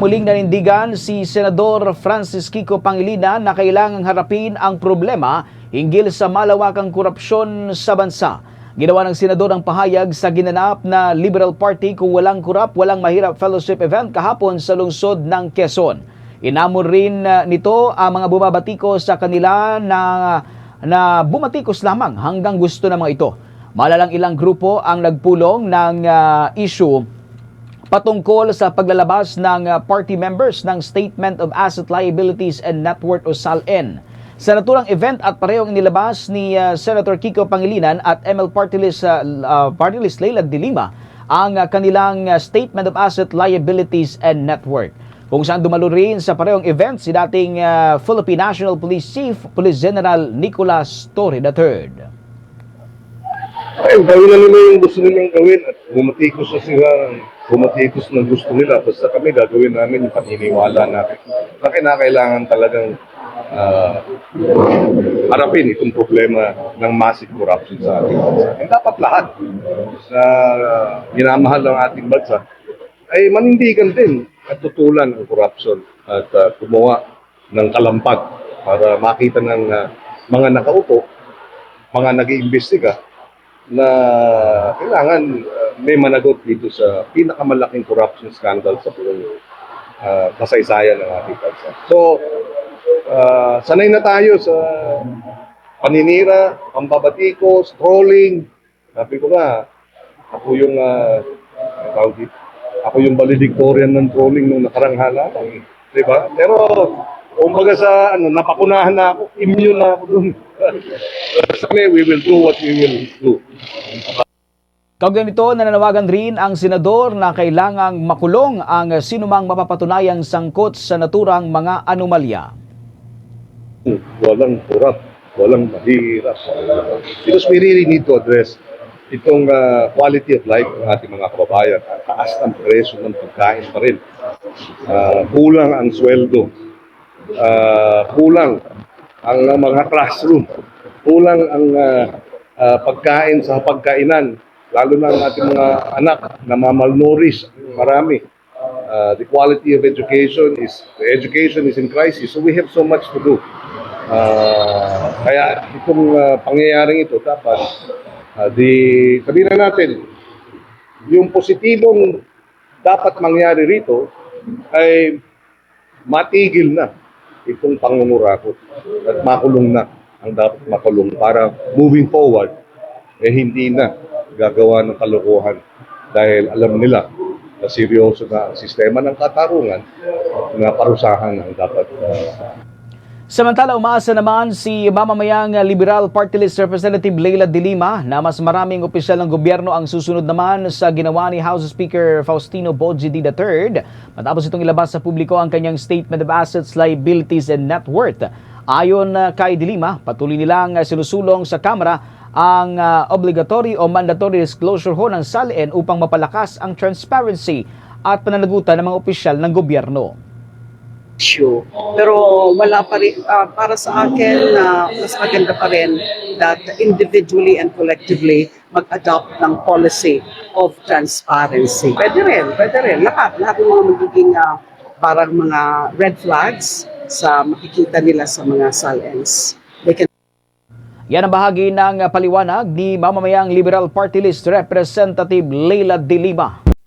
Muling nanindigan si Senador Francis Kiko Pangilinan na kailangang harapin ang problema hinggil sa malawakang korupsyon sa bansa. Ginawa ng senador ang pahayag sa ginanap na Liberal Party kung walang kurap, walang mahirap fellowship event kahapon sa lungsod ng Quezon. Inamon rin uh, nito ang mga bumabatiko sa kanila na, na bumatikos lamang hanggang gusto ng mga ito. Malalang ilang grupo ang nagpulong ng uh, issue patungkol sa paglalabas ng uh, party members ng Statement of Asset Liabilities and Net Worth o SALN. Sa naturang event at parehong inilabas ni uh, Senator Kiko Pangilinan at ML Party List, uh, uh, Party List Leila de Lima ang uh, kanilang uh, Statement of Asset Liabilities and Net Worth. Kung saan dumalo rin sa parehong event si dating uh, Philippine National Police Chief Police General Nicolas Torre III. Ay, gawin na nila yung gusto nilang gawin at bumatikos na sila, bumatikos ng gusto nila. Basta kami gagawin namin yung paniniwala natin na kinakailangan talagang ah, harapin itong problema ng massive corruption sa ating bansa. Dapat lahat na ginamahal ng ating bansa ay manindigan din at tutulan ang corruption at ah, gumawa ng kalampag para makita ng ah, mga nakaupo, mga nag-iimbestiga na kailangan uh, may managot dito sa pinakamalaking corruption scandal sa buong uh, kasaysayan ng ating bansa. So, uh, sanay na tayo sa paninira, pambabatikos, trolling. Sabi ko nga, ako yung uh, ako yung valedictorian ng trolling nung nakarang halalan. eh. Di ba? Pero, kumbaga sa, ano, napakunahan na ako, immune na ako dun. Kami, we will do what we will do. Kaugnay nito, nananawagan rin ang senador na kailangang makulong ang sinumang mapapatunayang sangkot sa naturang mga anomalya. walang kurap, walang mahirap. Because we really need to address itong ah, quality of life ng ating mga kababayan. Ang taas ng presyo ng pagkain pa rin. Ah, kulang ang sweldo. Ah, kulang ang mga classroom. Kulang ang ah, ah, pagkain sa pagkainan. Lalo na ang ating mga anak na mamalnourished. Marami. Uh, the quality of education is education is in crisis so we have so much to do Ah, kaya itong ah, pangyayaring ito dapat ah, di sabihin na natin yung positibong dapat mangyari rito ay matigil na itong pangungurakot at makulong na ang dapat makulong para moving forward eh hindi na gagawa ng kalokohan. Dahil alam nila na seryoso na ang sistema ng katarungan na parusahan ang dapat. ah, Samantala, umaasa naman si mamamayang Liberal Party List Representative Leila de Lima na mas maraming opisyal ng gobyerno ang susunod naman sa ginawa ni House Speaker Faustino Bodzidi III matapos itong ilabas sa publiko ang kanyang Statement of Assets, Liabilities and Net Worth. Ayon uh, kay de Lima, patuloy nilang uh, sinusulong sa Kamara ang uh, obligatory o mandatory disclosure ho ng SALN upang mapalakas ang transparency at pananagutan ng mga opisyal ng gobyerno. Issue. Pero wala pa rin, ah, para sa akin, na mas maganda pa rin that individually and collectively mag-adopt ng policy of transparency. Pwede rin, pwede rin. Lahat, lahat ng mga magiging ah, parang mga red flags sa makikita nila sa mga can Yan ang bahagi ng paliwanag ni mamamayang Liberal Party List Representative Leila de Lima.